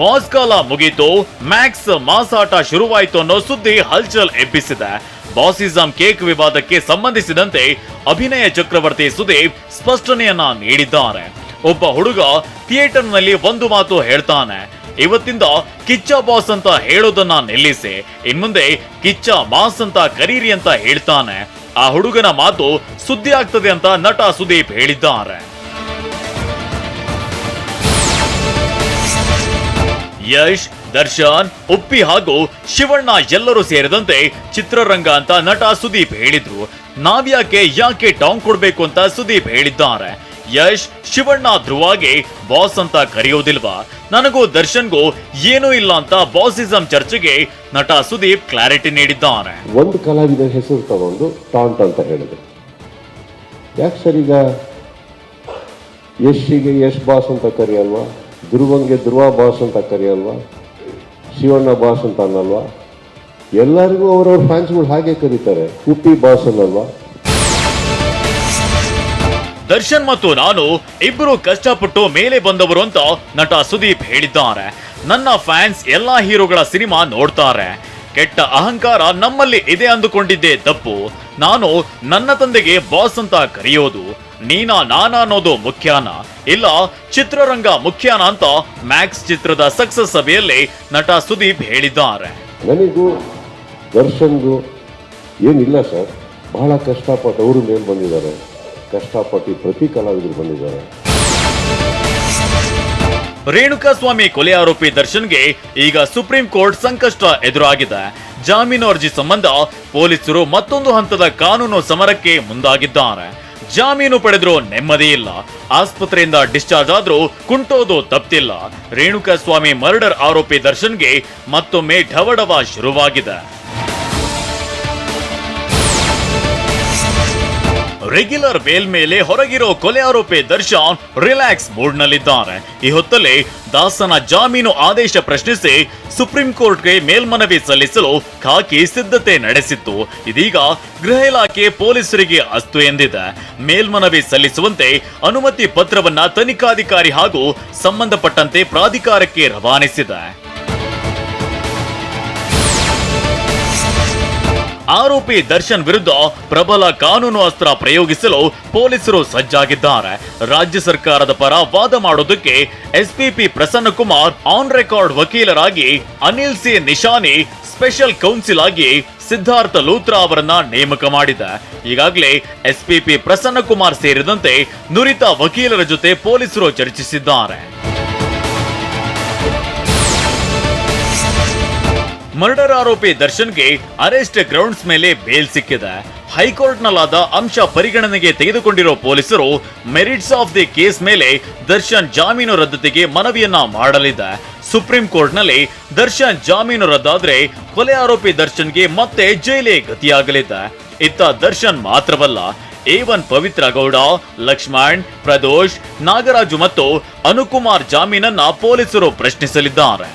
Boss ಕಾಲ ಮುಗೀತು, Max ಮಾಸಾಟ ಶುರುವಾಯಿತು ಅನ್ನೋ ಸುದ್ದಿ ಹಲ್ಚಲ್ ಎಬ್ಬಿಸಿದೆ. ಬಾಸಿಸಂ ಕೇಕ್ ವಿವಾದಕ್ಕೆ ಸಂಬಂಧಿಸಿದಂತೆ ಅಭಿನಯ ಚಕ್ರವರ್ತಿ ಸುದೀಪ್ ಸ್ಪಷ್ಟನೆಯನ್ನ ನೀಡಿದ್ದಾರೆ. ಒಬ್ಬ ಹುಡುಗ ಥಿಯೇಟರ್ನಲ್ಲಿ ಒಂದು ಮಾತು ಹೇಳ್ತಾನೆ, ಇವತ್ತಿಂದ ಕಿಚ್ಚ ಬಾಸ್ ಅಂತ ಹೇಳೋದನ್ನ ನಿಲ್ಲಿಸಿ, ಇನ್ಮುಂದೆ ಕಿಚ್ಚ ಮಾಸ್ ಅಂತ ಕರೀರಿ ಅಂತ ಹೇಳ್ತಾನೆ. ಆ ಹುಡುಗನ ಮಾತು ಸುದ್ದಿ ಆಗ್ತದೆ ಅಂತ ನಟ ಸುದೀಪ್ ಹೇಳಿದ್ದಾರೆ. ಯಶ್, ದರ್ಶನ್, ಉಪ್ಪಿ ಹಾಗೂ ಶಿವಣ್ಣ ಎಲ್ಲರೂ ಸೇರಿದಂತೆ ಚಿತ್ರರಂಗ ಅಂತ ನಟ ಸುದೀಪ್ ಹೇಳಿದ್ರು. ನಾವ್ಯಾಕೆ ಯಾಕೆ ಟಾಂಗ್ ಕೊಡ್ಬೇಕು ಅಂತ ಸುದೀಪ್ ಹೇಳಿದ್ದಾರೆ. ಯಶ್, ಶಿವಣ್ಣ ಧ್ರುವಾಗೆ ಬಾಸ್ ಅಂತ ಕರೆಯೋದಿಲ್ವಾ? ನನಗೂ ದರ್ಶನ್ಗೂ ಏನೂ ಇಲ್ಲ ಅಂತ ಬಾಸಿಸಂ ಚರ್ಚೆಗೆ ನಟ ಸುದೀಪ್ ಕ್ಲಾರಿಟಿ ನೀಡಿದ್ದಾರೆ ಒಂದು ಕಲಾವಿದ ಹೆಸರು ತಗೊಂಡು ಟಾಂಟ್ ಅಂತ ಹೇಳಿದ್ರು. ಯಾಕೆ ಸರ್ ಈಗ ಯಶ್ಗೆ ಯಶ್ ಬಾಸ್ ಅಂತ ಕರೆಯಲ್ವಾ? ಧ್ರುವಂಗೆ ಧ್ರುವ ಬಾಸ್ ಅಂತ ಕರೆಯಲ್ವಾ? ಶಿವಣ್ಣ ಬಾಸ್ ಅಂತ ಅನ್ನಲ್ವಾ? ಎಲ್ಲರಿಗೂ ಅವರವ್ರ ಫ್ಯಾನ್ಸ್ಗಳು ಹಾಗೆ ಕರೀತಾರೆ. ಉಪ್ಪಿ ಬಾಸ್ ಅನ್ನಲ್ವಾ? ದರ್ಶನ್ ಮತ್ತು ನಾನು ಇಬ್ಬರು ಕಷ್ಟಪಟ್ಟು ಮೇಲೆ ಬಂದವರು ಅಂತ ನಟ ಸುದೀಪ್ ಹೇಳಿದ್ದಾರೆ. ನನ್ನ ಫ್ಯಾನ್ಸ್ ಎಲ್ಲಾ ಹೀರೋಗಳ ಸಿನಿಮಾ ನೋಡ್ತಾರೆ. ಕೆಟ್ಟ ಅಹಂಕಾರ ನಮ್ಮಲ್ಲಿ ಇದೆ ಅಂದುಕೊಂಡಿದ್ದೆ ತಪ್ಪು. ನಾನು ನನ್ನ ತಂದೆಗೆ ಬಾಸ್ ಅಂತ ಕರೆಯೋದು. ನೀನಾ ನಾನಾ ಅನ್ನೋದು ಮುಖ್ಯಾನ? ಇಲ್ಲ ಚಿತ್ರರಂಗ ಮುಖ್ಯಾನ ಅಂತ ಮ್ಯಾಕ್ಸ್ ಚಿತ್ರದ ಸಕ್ಸಸ್ ಸಭೆಯಲ್ಲಿ ನಟ ಸುದೀಪ್ ಹೇಳಿದ್ದಾರೆ. ನನಗೂ ದರ್ಶನ್ಗೂ ಏನಿಲ್ಲ ಸರ್. ಬಹಳ ಕಷ್ಟಪಟ್ಟು ಅವರು ಮೇಲೆ ಬಂದಿದ್ದಾರೆ. ಕಷ್ಟಪಟ್ಟು ಪ್ರತಿ ಕಲಾವಿದರು ಬಂದಿದ್ದಾರೆ. ರೇಣುಕಾಸ್ವಾಮಿ ಕೊಲೆ ಆರೋಪಿ ದರ್ಶನ್ಗೆ ಈಗ ಸುಪ್ರೀಂ ಕೋರ್ಟ್ ಸಂಕಷ್ಟ ಎದುರಾಗಿದೆ. ಜಾಮೀನು ಅರ್ಜಿ ಸಂಬಂಧ ಪೊಲೀಸರು ಮತ್ತೊಂದು ಹಂತದ ಕಾನೂನು ಸಮರಕ್ಕೆ ಮುಂದಾಗಿದ್ದಾರೆ. ಜಾಮೀನು ಪಡೆದ್ರು ನೆಮ್ಮದಿ ಇಲ್ಲ. ಆಸ್ಪತ್ರೆಯಿಂದ ಡಿಸ್ಚಾರ್ಜ್ ಆದ್ರೂ ಕುಂಟೋದು ತಪ್ತಿಲ್ಲ. ರೇಣುಕಾಸ್ವಾಮಿ ಮರ್ಡರ್ ಆರೋಪಿ ದರ್ಶನ್ಗೆ ಮತ್ತೊಮ್ಮೆ ಢವಢವ ಶುರುವಾಗಿದೆ. ರೆಗ್ಯುಲರ್ ಬೇಲ್ ಮೇಲೆ ಹೊರಗಿರೋ ಕೊಲೆ ಆರೋಪಿ ದರ್ಶನ್ ರಿಲ್ಯಾಕ್ಸ್ ಮೂಡ್ ನಲ್ಲಿದ್ದಾರೆ ಈ ಹೊತ್ತಲ್ಲಿ ದಾಸನ ಜಾಮೀನು ಆದೇಶ ಪ್ರಶ್ನಿಸಿ ಸುಪ್ರೀಂ ಕೋರ್ಟ್ಗೆ ಮೇಲ್ಮನವಿ ಸಲ್ಲಿಸಲು ಖಾಕಿ ಸಿದ್ಧತೆ ನಡೆಸಿತ್ತು. ಇದೀಗ ಗೃಹ ಇಲಾಖೆ ಪೊಲೀಸರಿಗೆ ಅಸ್ತು ಎಂದಿದೆ. ಮೇಲ್ಮನವಿ ಸಲ್ಲಿಸುವಂತೆ ಅನುಮತಿ ಪತ್ರವನ್ನ ತನಿಖಾಧಿಕಾರಿ ಹಾಗೂ ಸಂಬಂಧಪಟ್ಟಂತೆ ಪ್ರಾಧಿಕಾರಕ್ಕೆ ರವಾನಿಸಿದೆ. ಆರೋಪಿ ದರ್ಶನ್ ವಿರುದ್ಧ ಪ್ರಬಲ ಕಾನೂನು ಅಸ್ತ್ರ ಪ್ರಯೋಗಿಸಲು ಪೊಲೀಸರು ಸಜ್ಜಾಗಿದ್ದಾರೆ. ರಾಜ್ಯ ಸರ್ಕಾರದ ಪರ ವಾದ ಮಾಡೋದಕ್ಕೆ SPP Prasanna Kumar on record ವಕೀಲರಾಗಿ Anil C Nishani special counsel ಆಗಿ ಸಿದ್ಧಾರ್ಥ ಲೂತ್ರಾ ಅವರನ್ನ ನೇಮಕ ಮಾಡಿದೆ. ಈಗಾಗಲೇ ಎಸ್ಪಿಪಿ ಪ್ರಸನ್ನ ಕುಮಾರ್ ಸೇರಿದಂತೆ ನುರಿತ ವಕೀಲರ ಜೊತೆ ಪೊಲೀಸರು ಚರ್ಚಿಸಿದ್ದಾರೆ. ಮರ್ಡರ್ ಆರೋಪಿ ದರ್ಶನ್ಗೆ ಅರೆಸ್ಟ್ ಗ್ರೌಂಡ್ಸ್ ಮೇಲೆ ಬೇಲ್ ಸಿಕ್ಕಿದೆ. ಹೈಕೋರ್ಟ್ನಲ್ಲಾದ ಅಂಶ ಪರಿಗಣನೆಗೆ ತೆಗೆದುಕೊಂಡಿರೋ ಪೊಲೀಸರು ಮೆರಿಟ್ಸ್ ಆಫ್ ದಿ ಕೇಸ್ ಮೇಲೆ ದರ್ಶನ್ ಜಾಮೀನು ರದ್ದತಿಗೆ ಮನವಿಯನ್ನ ಮಾಡಲಿದೆ. ಸುಪ್ರೀಂ ಕೋರ್ಟ್ನಲ್ಲಿ ದರ್ಶನ್ ಜಾಮೀನು ರದ್ದಾದ್ರೆ ಕೊಲೆ ಆರೋಪಿ ದರ್ಶನ್ಗೆ ಮತ್ತೆ ಜೈಲೇ ಗತಿಯಾಗಲಿದೆ. ಇತ್ತ ದರ್ಶನ್ ಮಾತ್ರವಲ್ಲ ಎ ಒನ್ ಪವಿತ್ರ ಗೌಡ ಲಕ್ಷ್ಮಣ್, ಪ್ರದೋಷ್, ನಾಗರಾಜು ಮತ್ತು ಅನುಕುಮಾರ್ ಜಾಮೀನನ್ನ ಪೊಲೀಸರು ಪ್ರಶ್ನಿಸಲಿದ್ದಾರೆ.